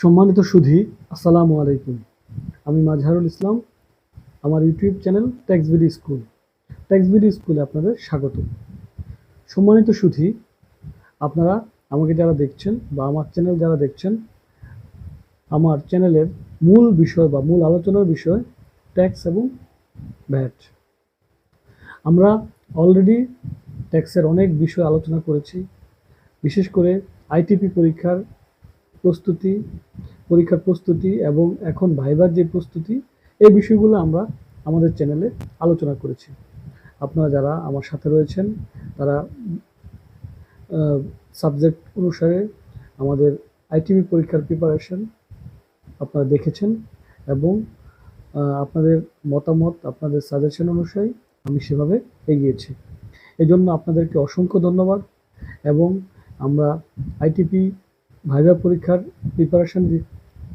সম্মানিত সুধী, আসসালামু আলাইকুম। আমি মাজহারুল ইসলাম, আমার YouTube channel tax BD school. Tax BD স্কুলে আপনাদের স্বাগত। সম্মানিত সুধী, আপনারা আমাকে যারা দেখছেন বা আমার চ্যানেল যারা দেখছেন, আমার চ্যানেলের মূল বিষয় বা মূল আলোচনার বিষয় ট্যাক্স এবং ভ্যাট। আমরা অলরেডি ট্যাক্সের অনেক বিষয় আলোচনা করেছি, বিশেষ করে আইটিপি পরীক্ষার প্রস্তুতি, পরীক্ষার প্রস্তুতি এবং এখন ভাইবার যে প্রস্তুতি, এই বিষয়গুলো আমরা আমাদের চ্যানেলে আলোচনা করেছি। আপনারা যারা আমার সাথে রয়েছেন, তারা সাবজেক্ট অনুসারে আমাদের আইটিপি পরীক্ষার প্রিপারেশন আপনারা দেখেছেন এবং আপনাদের মতামত, আপনাদের সাজেশন অনুযায়ী আমি সেভাবে এগিয়েছি। এই জন্য আপনাদেরকে অসংখ্য ধন্যবাদ এবং আমরা আইটিপি ভাইভা পরীক্ষার প্রিপারেশন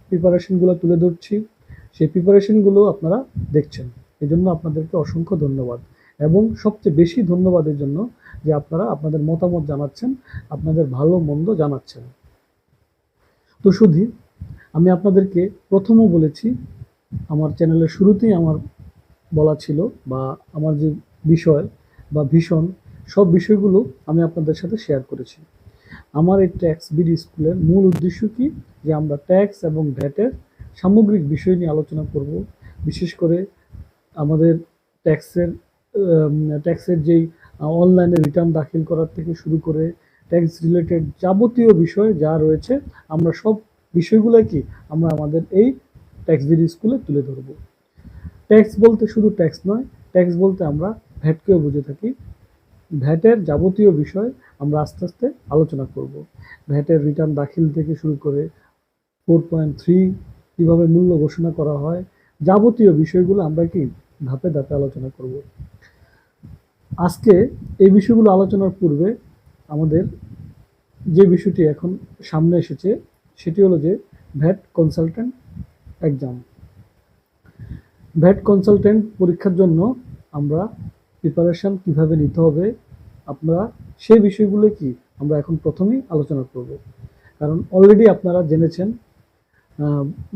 প্রিপারেশনগুলো তুলে ধরছি। সেই প্রিপারেশনগুলো আপনারা দেখছেন। এই জন্য আপনাদেরকে অসংখ্য ধন্যবাদ। এবং সবচেয়ে বেশি ধন্যবাদের জন্য যে আপনারা আপনাদের মতামত জানাচ্ছেন, আপনাদের ভালো মন্দ জানাচ্ছেন। তো শুধু আমি আপনাদেরকে প্রথমও বলেছি, আমার চ্যানেলের শুরুতেই আমার বলা ছিল বা আমার যে বিষয় বা ভীষণ, সব বিষয়গুলো আমি আপনাদের সাথে শেয়ার করেছি। আমার এই ট্যাক্স বিডি স্কুলের মূল উদ্দেশ্য কি? যে আমরা ট্যাক্স এবং ভ্যাটের সামগ্রিক বিষয় নিয়ে আলোচনা করব। বিশেষ করে আমাদের ট্যাক্সের ট্যাক্সের যেই অনলাইনে রিটার্ন দাখিল করার থেকে শুরু করে ট্যাক্স রিলেটেড যাবতীয় বিষয় যা রয়েছে, আমরা সব বিষয়গুলো কি? আমরা আমাদের এই ট্যাক্স বিডি স্কুলে তুলে ধরব। ট্যাক্স বলতে শুধু ট্যাক্স নয় ট্যাক্স বলতে আমরা ভ্যাটকেও বুঝে থাকি। ভ্যাটের যাবতীয় বিষয় আমরা আস্তে আস্তে আলোচনা করব। ভ্যাটের রিটার্ন দাখিল থেকে শুরু করে ফোর পয়েন্ট থ্রি কীভাবে মূল্য ঘোষণা করা হয়, যাবতীয় বিষয়গুলো আমরা কি ধাপে ধাপে আলোচনা করব। আজকে এই বিষয়গুলো আলোচনার পূর্বে আমাদের যে বিষয়টি এখন সামনে এসেছে, সেটি হলো যে VAT consultant exam VAT consultant পরীক্ষার জন্য আমরা প্রিপারেশন কীভাবে নিতে হবে, আপনারা সেই বিষয়গুলো কি আমরা এখন প্রথমেই আলোচনা করব। কারণ অলরেডি আপনারা জেনেছেন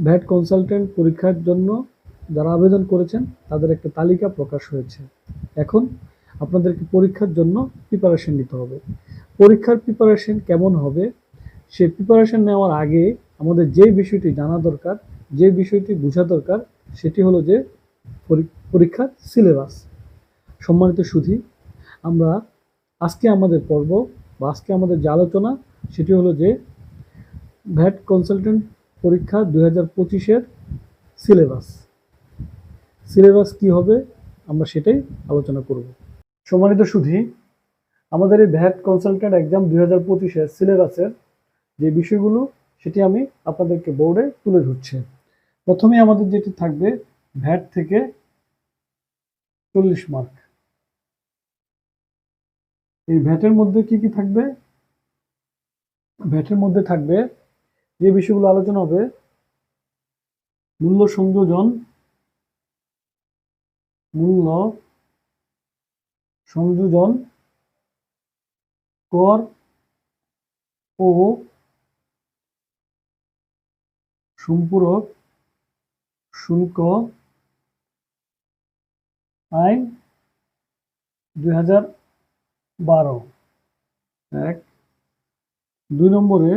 ভ্যাট কনসালট্যান্ট পরীক্ষার জন্য যারা আবেদন করেছেন, তাদের একটা তালিকা প্রকাশ হয়েছে। এখন আপনাদেরকে পরীক্ষার জন্য প্রিপারেশন নিতে হবে। পরীক্ষার প্রিপারেশন কেমন হবে? সে প্রিপারেশন নেওয়ার আগে আমাদের যে বিষয়টি জানা দরকার যে বিষয়টি বোঝা দরকার, সেটি হলো যে পরীক্ষার সিলেবাস সম্মানিত সুধী, আমরা আজকে আমাদের পর্ব বা আজকে আমাদের যে আলোচনা, সেটি হলো যে ভ্যাট কনসালটেন্ট পরীক্ষা দু হাজার পঁচিশের সিলেবাস। সিলেবাস কি হবে, আমরা সেটাই আলোচনা করব। সম্মানিত সুধী, আমাদের এই ভ্যাট কনসালটেন্ট এক্সাম দুই হাজার পঁচিশের সিলেবাসের যে বিষয়গুলো, সেটি আমি আপনাদেরকে বোর্ডে তুলে ধরছি। প্রথমে আমাদের যেটি থাকবে, ভ্যাট থেকে চল্লিশ মার্ক। এই ভ্যাটের মধ্যে কি কি থাকবে? ভ্যাটের মধ্যে থাকবে যে বিষয়গুলো আলোচনা হবে, মূল্য সংযোজন মূল্য সংযোজন, কর ও সম্পূরক শুল্ক আইন দুই হাজার বারো। এক। দুই নম্বরে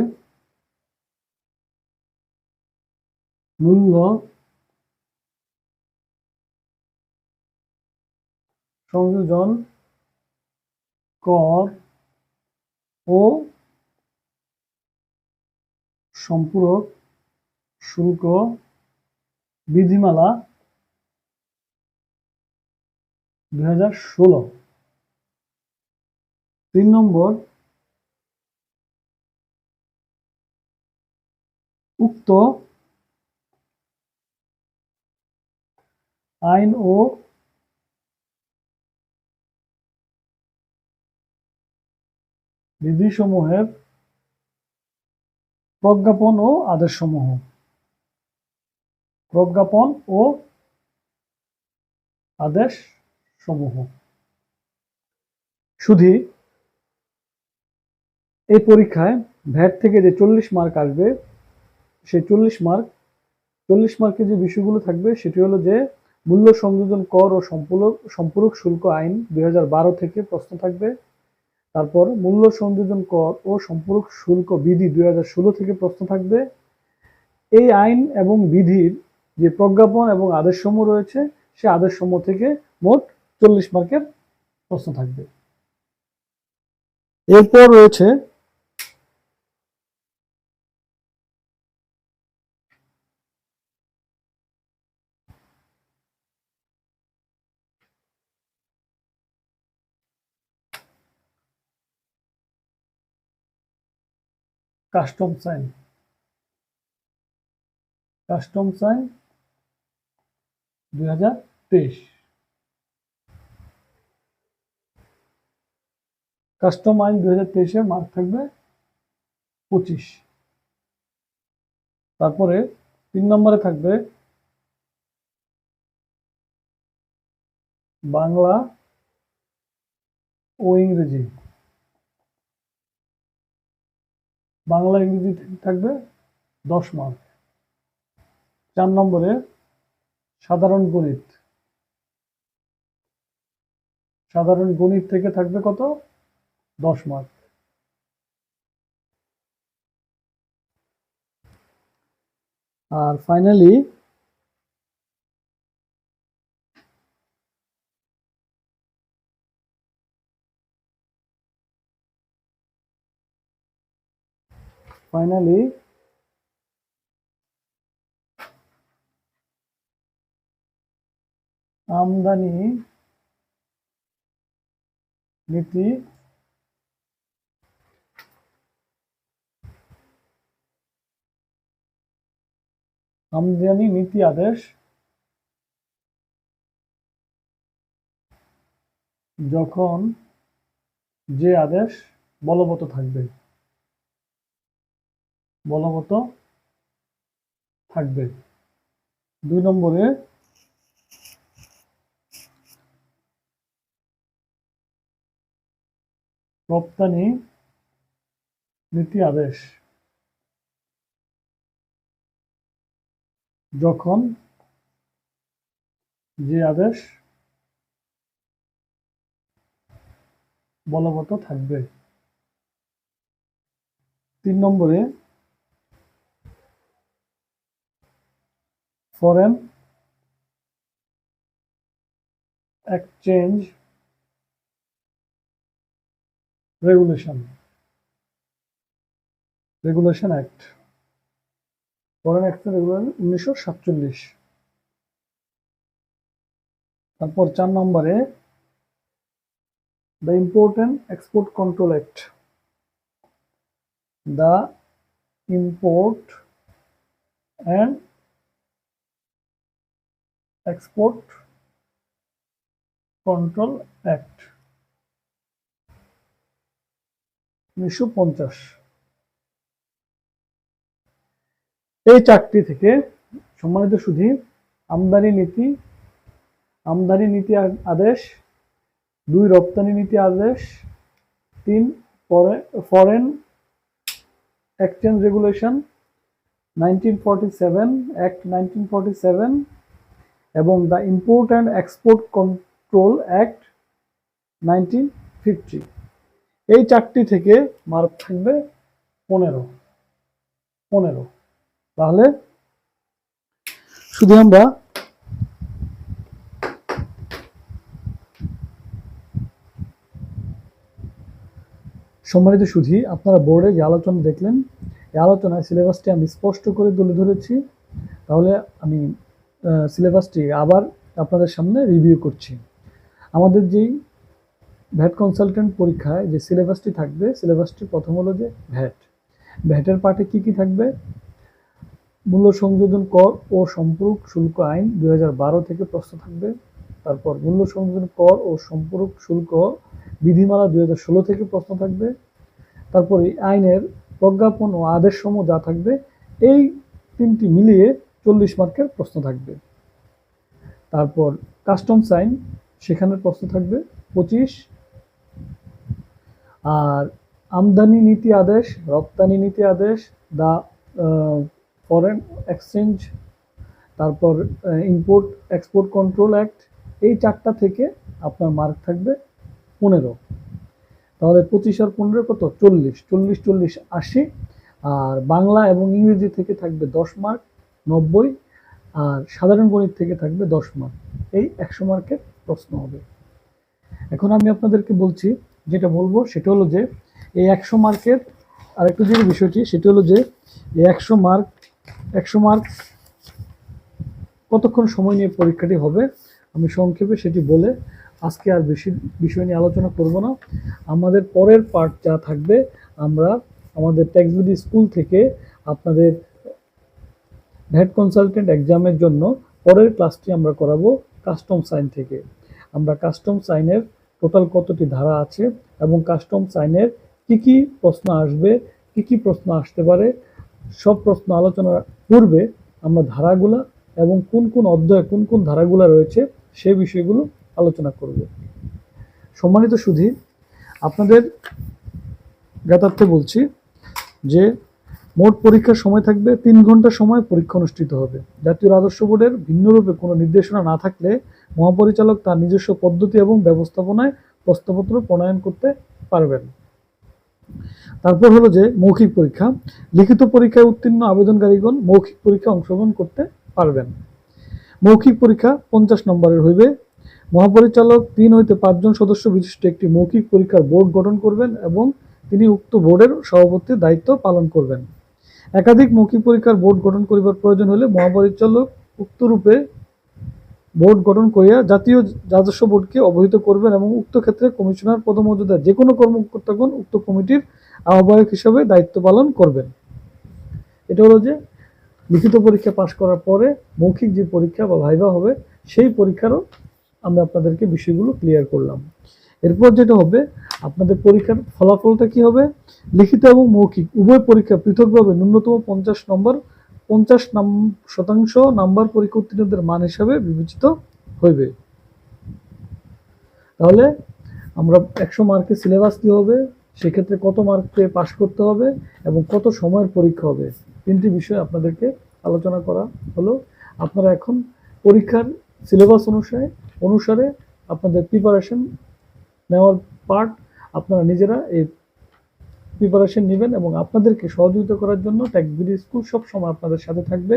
মূল্য সংযোজন কর ও সম্পূরক শুল্ক বিধিমালা দুই হাজার ষোলো। তিন নম্বর উক্ত আইন ও বিধিসমূহের প্রজ্ঞাপন ও আদেশসমূহ। প্রজ্ঞাপন ও আদেশ সমূহ শুধু এই পরীক্ষায় ভ্যাট থেকে যে চল্লিশ মার্ক আসবে, সেই চল্লিশ মার্ক, চল্লিশ মার্কের যে বিষয়গুলো থাকবে, সেটি হলো যে মূল্য সংযোজন কর ও সম্পূরক সম্পূরক শুল্ক আইন দুই হাজার বারো থেকে প্রশ্ন থাকবে। তারপর মূল্য সংযোজন কর ও সম্পূরক শুল্ক বিধি দুই হাজার ষোলো থেকে প্রশ্ন থাকবে। এই আইন এবং বিধির যে প্রজ্ঞাপন এবং আদেশসমূহ রয়েছে, সে আদেশসমূহ থেকে মোট চল্লিশ মার্কের প্রশ্ন থাকবে। এরপর রয়েছে কাস্টমস আইন কাস্টমস আইন দুই হাজার তেইশ। কাস্টম আইন দুই হাজার তেইশে মার্ক থাকবে পঁচিশ। তারপরে তিন নম্বরে থাকবে বাংলা ও ইংরেজি। বাংলা ইংরেজি থাকবে দশ মার্ক চার নম্বরে সাধারণ গণিত। সাধারণ গণিত থেকে থাকবে কত? দশ মার্ক আর ফাইনালি ফাইনালি আমদানি নীতি আমদানি নীতি আদেশ যখন যে আদেশ বলবৎ থাকবে। বলবৎ থাকবে। দুই নম্বরে রপ্তানি নীতি আদেশ। যখন যে আদেশ বলবত থাকবে। তিন নম্বরে foreign exchange regulation regulation act, foreign exchange regulation উনিশশো সাতচল্লিশ। তারপর চার নম্বরে the important export control act, the import and export control act উনিশশো পঞ্চাশ। এই চারটি থেকে সম্মানিত সুধী, আমদানি নীতি আমদানি নীতি আদেশ, দুই রপ্তানি নীতি আদেশ, তিন foreign exchange regulation nineteen forty seven act nineteen forty seven এবং the import and export control act nineteen fifty. এই চারটি থেকে মার্ক থাকবে পনেরো। পনেরো। তাহলে শুধু আমরা সম্মানিত সুধী, আপনারা বোর্ডে যে আলোচনা দেখলেন, এই আলোচনায় সিলেবাসটি আমি স্পষ্ট করে তুলে ধরেছি। তাহলে আমি সিলেবাসটি আবার আপনাদের সামনে রিভিউ করছি। আমাদের যেই ভ্যাট কনসালটেন্ট পরীক্ষায় যে সিলেবাসটি থাকবে সিলেবাসটি প্রথম হলো যে ভ্যাট ভ্যাটের পার্টে কি কি থাকবে? মূল্য সংযোজন কর ও সম্পূরক শুল্ক আইন দু হাজার বারো থেকে প্রশ্ন থাকবে। তারপর মূল্য সংযোজন কর ও সম্পূরক শুল্ক বিধিমালা দু হাজার ষোলো থেকে প্রশ্ন থাকবে। তারপর এই আইনের প্রজ্ঞাপন ও আদেশ সমূহ যা থাকবে, এই তিনটি মিলিয়ে চল্লিশ মার্কের প্রশ্ন থাকবে। তারপর কাস্টম সাইন সেখানের প্রশ্ন থাকবে পঁচিশ। আর আমদানি নীতি আদেশ, রপ্তানি নীতি আদেশ, দা ফরেন এক্সচেঞ্জ তারপর ইম্পোর্ট এক্সপোর্ট কন্ট্রোল অ্যাক্ট এই চারটা থেকে আপনার মার্ক থাকবে পনেরো। তাহলে পঁচিশ আর পনেরো কত? চল্লিশ। চল্লিশ চল্লিশ, আশি। আর বাংলা এবং ইংরেজি থেকে থাকবে দশ মার্ক নব্বই, আর সাধারণ গণিত থেকে থাকবে দশ মার্ক এই একশো মার্কের প্রশ্ন হবে। এখন আমি আপনাদেরকে বলছি, যেটা বলব সেটা হলো যে, এই একশো মার্কের আরেকটু যে বিষয়টি, সেটা হলো যে, এই একশো মার্ক একশো মার্ক কতক্ষণ সময় নিয়ে পরীক্ষাটি হবে, আমি সংক্ষেপে সেটি বলে আজকে আর বেশি বিষয় নিয়ে আলোচনা করব না। আমাদের পরের পার্ট যা থাকবে, আমরা আমাদের ট্যাক্সবিডি স্কুল থেকে আপনাদের ভ্যাট কনসালটেন্ট এক্সামের জন্য পরের ক্লাসটি আমরা করাবো কাস্টম সাইন থেকে। আমরা কাস্টম সাইনের টোটাল কতটি ধারা আছে এবং কাস্টম সাইনের কি কি প্রশ্ন আসবে, কি কি প্রশ্ন আসতে পারে, সব প্রশ্ন আলোচনার পূর্বে আমরা ধারাগুলা এবং কোন কোন অধ্যায়ে কোন কোন ধারাগুলা রয়েছে সে বিষয়গুলো আলোচনা করব। সম্মানিত সুধী, আপনাদের জ্ঞাতার্থে বলছি যে মোট পরীক্ষার সময় থাকবে তিন ঘণ্টা সময় পরীক্ষা অনুষ্ঠিত হবে। জাতীয় রাজস্ব বোর্ডের ভিন্নরূপে কোনো নির্দেশনা না থাকলে মহাপরিচালক তার নিজস্ব পদ্ধতি এবং ব্যবস্থাপনায় প্রশ্নপত্র প্রণয়ন করতে পারবেন। তারপর হলো যে মৌখিক পরীক্ষা। লিখিত পরীক্ষায় উত্তীর্ণ আবেদনকারীগণ মৌখিক পরীক্ষা অংশগ্রহণ করতে পারবেন। মৌখিক পরীক্ষা পঞ্চাশ নম্বরের হইবে। মহাপরিচালক তিন হইতে পাঁচজন সদস্য বিশিষ্ট একটি মৌখিক পরীক্ষার বোর্ড গঠন করবেন এবং তিনি উক্ত বোর্ডের সভাপতির দায়িত্ব পালন করবেন। একাধিক মৌখিক পরীক্ষার বোর্ড গঠন করিবার প্রয়োজন হলে মহাপরিচালক উক্ত রূপে বোর্ড গঠন করিয়া জাতীয় রাজস্ব বোর্ডকে অবহিত করবেন এবং উক্ত ক্ষেত্রে কমিশনার পদমর্যাদা যে কোনো কর্মকর্তাগণ উক্ত কমিটির আহ্বায়ক হিসেবে দায়িত্ব পালন করবেন। এটা হলো যে লিখিত পরীক্ষা পাশ করার পরে মৌখিক যে পরীক্ষা বা ভাইবা হবে, সেই পরীক্ষারও আমরা আপনাদেরকে বিষয়গুলো ক্লিয়ার করলাম। এরপর যেটা হবে, আপনাদের পরীক্ষার ফলাফলটা কি হবে? লিখিত এবং মৌখিক, উভয় পরীক্ষা পৃথকভাবে ন্যূনতম পঞ্চাশ নম্বর, পঞ্চাশ শতাংশ নাম্বার পরীক্ষা উত্তীর্ণদের মান হিসাবে বিবেচিত হইবে। তাহলে আমরা একশো মার্কের সিলেবাস কী হবে? সেক্ষেত্রে কত মার্কে পাশ করতে হবে এবং কত সময়ের পরীক্ষা হবে? তিনটি বিষয় আপনাদেরকে আলোচনা করা হলো। আপনারা এখন পরীক্ষার সিলেবাস অনুসারে অনুসারে আপনাদের প্রিপারেশন নেওয়ার পার্ট আপনারা নিজেরা এই প্রিপারেশন নেবেন এবং আপনাদেরকে সহযোগিতা করার জন্য ট্যাক্সবিডি স্কুল সবসময় আপনাদের সাথে থাকবে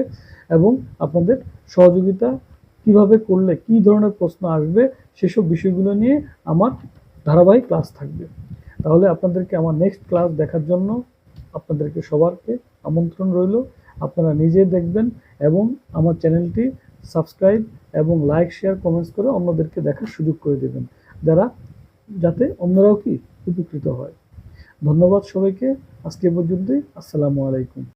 এবং আপনাদের সহযোগিতা কীভাবে করলে কি ধরনের প্রশ্ন আসবে সেসব বিষয়গুলো নিয়ে আমার ধারাবাহিক ক্লাস থাকবে। তাহলে আপনাদেরকে আমার নেক্সট ক্লাস দেখার জন্য আপনাদেরকে সবারকে আমন্ত্রণ রইল। আপনারা নিজে দেখবেন এবং আমার চ্যানেলটি সাবস্ক্রাইব এবং লাইক শেয়ার কমেন্টস করে অন্যদেরকে দেখার সুযোগ করে দেবেন। যারা যাতে অন্যরাও কি উপকৃত হয়। ধন্যবাদ সবাইকে। আজকে পর্যন্তই। আসসালামু আলাইকুম।